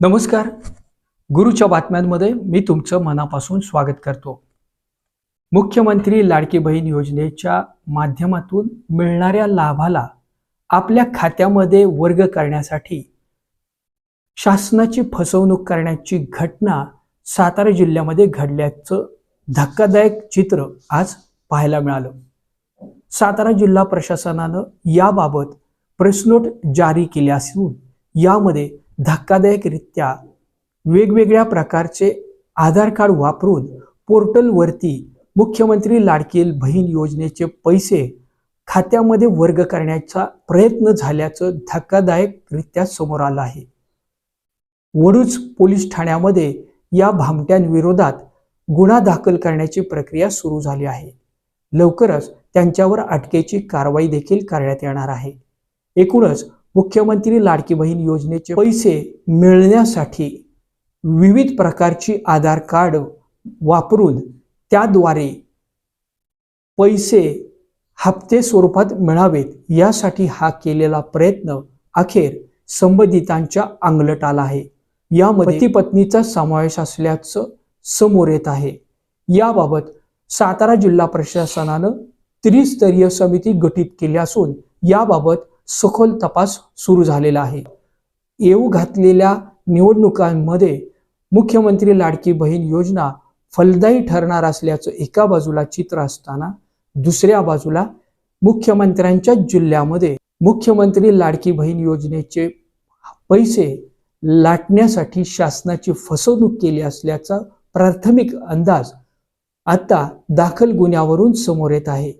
नमस्कार. गुरुच्या बातम्यांमध्ये मी तुमचं मनापासून स्वागत करतो. मुख्यमंत्री लाडकी बहीण योजनेच्या माध्यमातून मिळणाऱ्या लाभाला आपल्या खात्यामध्ये वर्ग करण्यासाठी शासनाची फसवणूक करण्याची घटना सातारा जिल्ह्यामध्ये घडल्याचं धक्कादायक चित्र आज पाहायला मिळालं. सातारा जिल्हा प्रशासनानं याबाबत प्रेसनोट जारी केली असून यामध्ये धक्कादायकरित्या वेगवेगळ्या प्रकारचे आधार कार्ड वापरून पोर्टलवरती मुख्यमंत्री लाडकील बहीण योजनेचे पैसे खात्यामध्ये वर्ग करण्याचा प्रयत्न झाल्याचं धक्कादायकरित्या समोर आलं आहे. वडूज पोलीस ठाण्यामध्ये या भामट्यांविरोधात गुन्हा दाखल करण्याची प्रक्रिया सुरू झाली आहे. लवकरच त्यांच्यावर अटकेची कारवाई देखील करण्यात येणार आहे. एकूणच मुख्यमंत्री लाडकी बहीण योजनेचे पैसे मिळण्यासाठी विविध प्रकारची आधार कार्ड वापरून त्याद्वारे पैसे हप्ते स्वरूपात मिळावेत यासाठी हा केलेला प्रयत्न अखेर संबंधितांच्या अंगलट आला आहे. यामध्ये पती पत्नीचा समावेश असल्याचं समोर येत आहे. याबाबत सातारा जिल्हा प्रशासनानं त्रिस्तरीय समिती गठीत केली असून याबाबत सखोल तपास सुरू झालेला आहे. येऊ घातलेल्या निवडणुकांमध्ये मुख्यमंत्री लाडकी बहीण योजना फलदायी ठरणार असल्याचं एका बाजूला चित्र असताना दुसऱ्या बाजूला मुख्यमंत्र्यांच्या जिल्ह्यामध्ये मुख्यमंत्री लाडकी बहीण योजनेचे पैसे लाटण्यासाठी शासनाची फसवणूक केली असल्याचा प्राथमिक अंदाज आता दाखल गुन्ह्यावरून समोर येत आहे.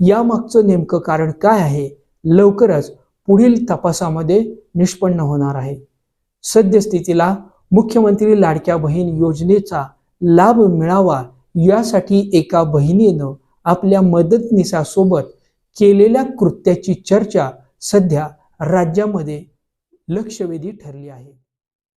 यामागचं नेमकं कारण काय आहे? लवकरच पुढील तपासामध्ये निष्पन्न होणार आहे. सद्यस्थितीला मुख्यमंत्री लाडक्या बहीण योजनेचा लाभ मिळावा यासाठी एका बहिणीनं आपल्या मदतनीसासोबत केलेल्या कृत्याची चर्चा सध्या राज्यामध्ये लक्षवेधी ठरली आहे.